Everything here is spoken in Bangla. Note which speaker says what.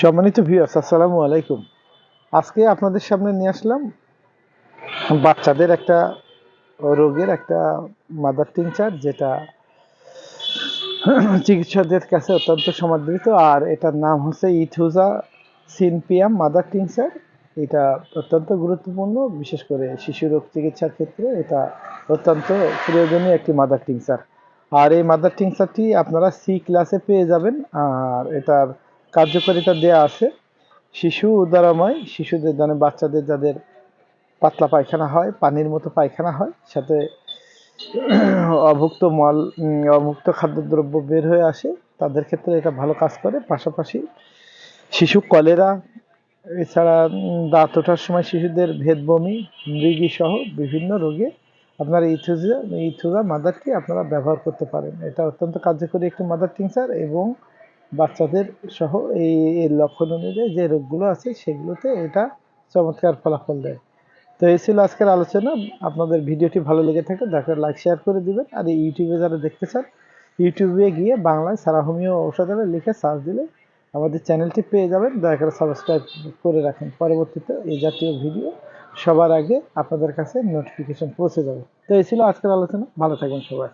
Speaker 1: সম্মানিত ভিউয়ার্স আসসালামু আলাইকুম। আজকে আপনাদের সামনে নিয়ে আসলাম বাচ্চাদের একটা রোগের একটা মাদার টিংচার যেটা চিকিৎসকদের কাছে অত্যন্ত সমাদৃত, আর এটার নাম হচ্ছে ইথুজা সিনপিয়াম মাদার টিংচার এটা অত্যন্ত গুরুত্বপূর্ণ, বিশেষ করে শিশু রোগ চিকিৎসার ক্ষেত্রে এটা অত্যন্ত প্রয়োজনীয় একটি মাদার টিংচার আর এই মাদার টিংচারটি আপনারা সি ক্লাসে পেয়ে যাবেন, আর এটার কার্যকারিতা দেয়া আছে। শিশু উদারাময়, শিশুদের মানে বাচ্চাদের যাদের পাতলা পায়খানা হয়, পানির মতো পায়খানা হয়, সাথে অভুক্ত মল অভুক্ত খাদ্যদ্রব্য বের হয়ে আসে, তাদের ক্ষেত্রে এটা ভালো কাজ করে। পাশাপাশি শিশু কলেরা, এছাড়া দাঁত ওঠার সময় শিশুদের ভেদ বমি, মৃগী সহ বিভিন্ন রোগে আপনার ইথুজা ইথুজা মাদারটি আপনারা ব্যবহার করতে পারেন। এটা অত্যন্ত কার্যকরী একটি মাদার টিংচার এবং বাচ্চাদের সহ এই লক্ষণ অনুযায়ী যে রোগগুলো আছে সেগুলোতে এটা চমৎকার ফলাফল দেয়। তো এই ছিল আজকের আলোচনা। আপনাদের ভিডিওটি ভালো লেগে থাকে দেখা লাইক শেয়ার করে দিবেন। আর ইউটিউবে যারা দেখতে চান, ইউটিউবে গিয়ে বাংলায় সারা হোমিও ঔষধালয় লিখে সার্চ দিলে আমাদের চ্যানেলটি পেয়ে যাবেন। দয়া করে সাবস্ক্রাইব করে রাখেন। পরবর্তীতে এই জাতীয় ভিডিও সবার আগে আপনাদের কাছে নোটিফিকেশন পৌঁছে যাবে। তো এই ছিল আজকের আলোচনা। ভালো থাকবেন সবাই।